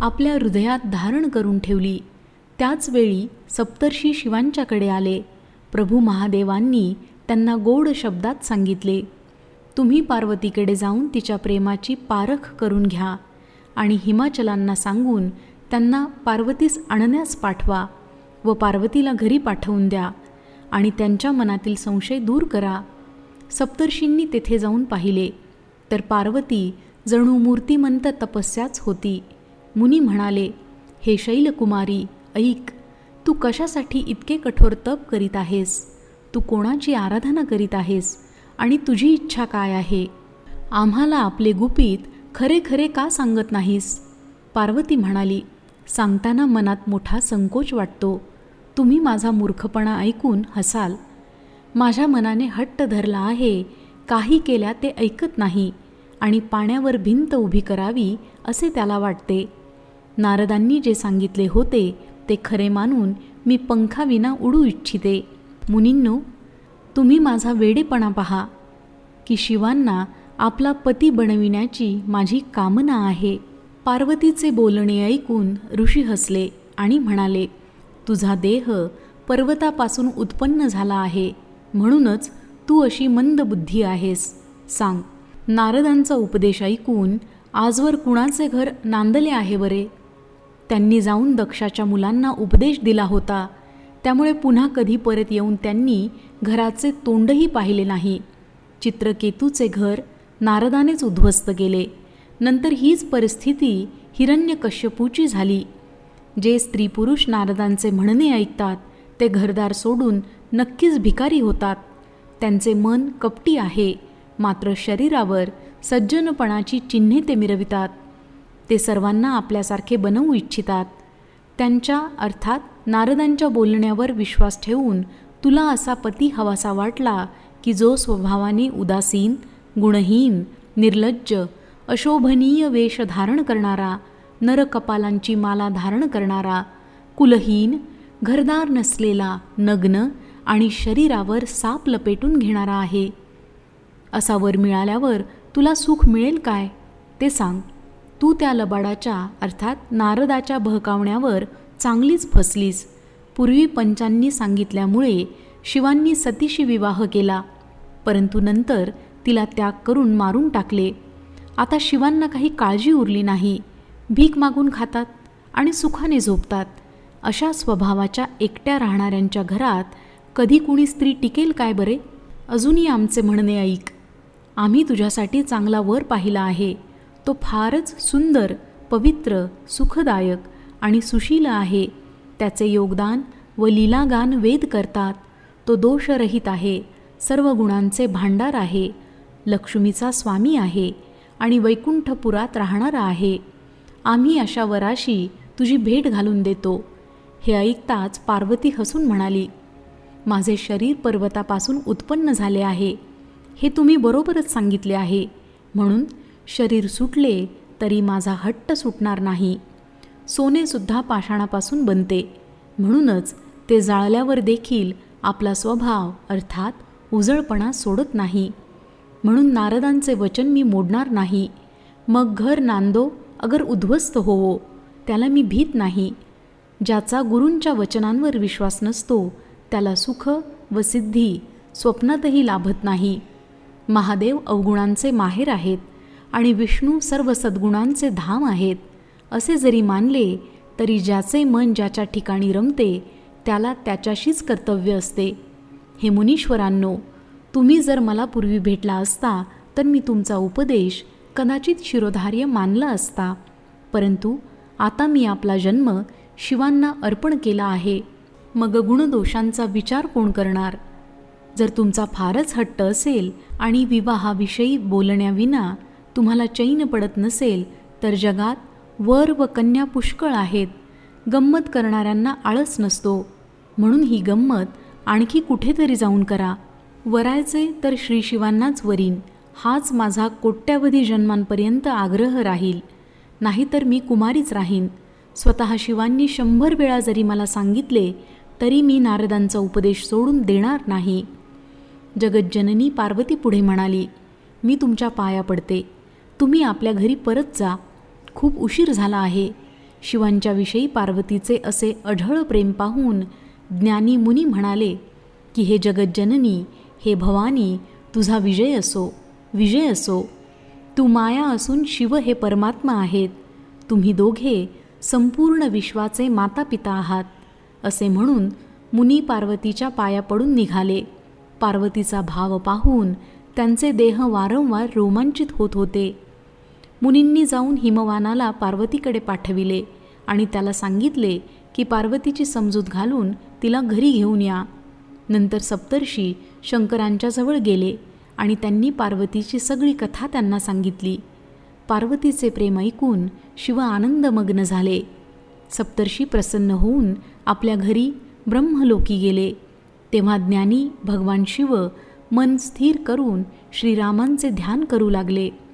आपल्या हृदयात धारण करून ठेवली. त्याचवेळी सप्तर्षी शिवांच्याकडे आले. प्रभू महादेवांनी त्यांना गोड शब्दात सांगितले तुम्ही पार्वतीकडे जाऊन तिच्या प्रेमाची पारख करून घ्या आणि हिमाचलांना सांगून त्यांना पार्वतीस आणण्यास पाठवा व पार्वतीला घरी पाठवून द्या आणि त्यांच्या मनातील संशय दूर करा. सप्तर्षींनी तेथे जाऊन पाहिले. तर पार्वती जणू मूर्तिमंत तपस्याच होती. मुनी म्हणाले हे शैलकुमारी ऐक तू कशासाठी इतके कठोर तप करीत आहेस? तू कोणाची आराधना करीत आहेस? आणि तुझी इच्छा काय आहे? आम्हाला आपले गुपित खरे खरे का सांगत नाहीस? पार्वती म्हणाली सांगताना मनात मोठा संकोच वाटतो. तुम्ही माझा मूर्खपणा ऐकून हसाल. माझ्या मनाने हट्ट धरला आहे काही केल्या ते ऐकत नाही आणि पाण्यावर भिंत उभी करावी असे त्याला वाटते. नारदांनी जे सांगितले होते ते खरे मानून मी पंखाविना उडू इच्छिते. मुनींनो तुम्ही माझा वेडेपणा पहा की शिवांना आपला पती बनविण्याची माझी कामना आहे. पार्वतीचे बोलणे ऐकून ऋषी हसले आणि म्हणाले तुझा देह पर्वतापासून उत्पन्न झाला आहे म्हणूनच तू अशी मंद बुद्धी आहेस. सांग नारदांचा उपदेश ऐकून आजवर कुणाचे घर नांदले आहे बरे? त्यांनी जाऊन दक्षाच्या मुलांना उपदेश दिला होता. त्यामुळे पुन्हा कधी परत येऊन त्यांनी घराचे तोंडही पाहिले नाही. चित्रकेतूचे घर नारदानेच उद्ध्वस्त केले. नंतर हीच परिस्थिती हिरण्यकश्यपूची झाली. जे स्त्री पुरुष नारदांचे म्हणणे ऐकतात ते घरदार सोडून नक्कीच भिकारी होतात. त्यांचे मन कपटी आहे मात्र शरीरावर सज्जनपणाची चिन्हे ते मिरवितात. ते सर्वांना आपल्यासारखे बनवू इच्छितात. त्यांच्या अर्थात नारदांच्या बोलण्यावर विश्वास ठेवून तुला असा पती हवासा वाटला की जो स्वभावाने उदासीन गुणहीन निर्लज्ज अशोभनीय वेश धारण करणारा नरकपालांची माला धारण करणारा कुलहीन घरदार नसलेला नग्न आणि शरीरावर साप लपेटून घेणारा आहे. असा वर मिळाल्यावर तुला सुख मिळेल काय? ते सांग. तू त्या लबाडाच्या अर्थात नारदाच्या बहकावण्यावर चांगलीच फसलीस. पूर्वी पंचांनी सांगितल्यामुळे शिवांनी सतीशी विवाह केला. परंतु नंतर तिला त्याग करून मारून टाकले. आता शिवांना काही काळजी उरली नाही. भीक मागून खातात आणि सुखाने झोपतात. अशा स्वभावाच्या एकट्या राहणाऱ्यांच्या घरात कधी कुणी स्त्री टिकेल काय बरे? अजूनही आमचे म्हणणे ऐक. आम्ही तुझ्यासाठी चांगला वर पाहिला आहे. तो फारच सुंदर पवित्र सुखदायक आणि सुशील आहे. त्याचे योगदान व लीलागान वेद करतात. तो दोषरहित आहे सर्व गुणांचे भांडार आहे लक्ष्मीचा स्वामी आहे आणि वैकुंठपुरात राहणारा आहे. आम्ही अशा वराशी तुझी भेट घालून देतो. हे ऐकताच पार्वती हसून म्हणाली माझे शरीर पर्वतापासून उत्पन्न झाले आहे. हे तुम्ही बरोबरच सांगितले आहे. म्हणून शरीर सुटले तरी माझा हट्ट सुटणार नाही. सोनेसुद्धा पाषाणापासून बनते. म्हणूनच ते जाळल्यावर देखील आपला स्वभाव अर्थात उजळपणा सोडत नाही. म्हणून नारदांचे वचन मी मोडणार नाही. मग घर नांदो अगर उद्ध्वस्त होवो त्याला मी भीत नाही. ज्याचा गुरूंच्या वचनांवर विश्वास नसतो त्याला सुख व सिद्धी स्वप्नातही लाभत नाही. महादेव अवगुणांचे माहेर आहेत. आणि विष्णू सर्व सद्गुणांचे धाम आहेत. असे जरी मानले तरी ज्याचे मन ज्याच्या ठिकाणी रमते त्याला त्याच्याशीच कर्तव्य असते. हे मुनीश्वरांनो तुम्ही जर मला पूर्वी भेटला असता तर मी तुमचा उपदेश कदाचित शिरोधार्य मानला असता. परंतु आता मी आपला जन्म शिवांना अर्पण केला आहे. मग गुणदोषांचा विचार कोण करणार? जर तुमचा फारच हट्ट असेल आणि विवाहाविषयी बोलण्याविना तुम्हाला चैन पडत नसेल तर जगात वर व कन्या पुष्कळ आहेत. गंमत करणाऱ्यांना आळस नसतो. म्हणून ही गंमत आणखी कुठेतरी जाऊन करा. वरायचे तर श्री शिवांनाच वरीन. हाच माझा कोट्यावधी जन्मांपर्यंत आग्रह राहील. नाहीतर मी कुमारीच राहीन. स्वतः शिवांनी शंभर वेळा जरी मला सांगितले तरी मी नारदांचा उपदेश सोडून देणार नाही. जगज्जननी पार्वती पुढे म्हणाली मी तुमच्या पाया पडते. तुम्ही आपल्या घरी परत जा. खूप उशीर झाला आहे. शिवांच्याविषयी पार्वतीचे असे अढळ प्रेम पाहून ज्ञानी मुनी म्हणाले की हे जगज्जननी हे भवानी तुझा विजय असो विजय असो. तू माया असून शिव हे परमात्मा आहेत. तुम्ही दोघे संपूर्ण विश्वाचे माता पिता आहात. असे म्हणून मुनी पार्वतीच्या पाया पडून निघाले. पार्वतीचा भाव पाहून त्यांचे देह वारंवार रोमांचित होत होते. मुनींनी जाऊन हिमवानाला पार्वतीकडे पाठविले आणि त्याला सांगितले की पार्वतीची समजूत घालून तिला घरी घेऊन या. नंतर सप्तर्षी शंकरांच्याजवळ गेले आणि त्यांनी पार्वतीची सगळी कथा त्यांना सांगितली. पार्वतीचे प्रेम ऐकून शिव आनंदमग्न झाले. सप्तर्षी प्रसन्न होऊन आपल्या घरी ब्रह्मलोकी गेले. तेव्हा ज्ञानी भगवान शिव मन स्थिर करून श्रीरामांचे ध्यान करू लागले.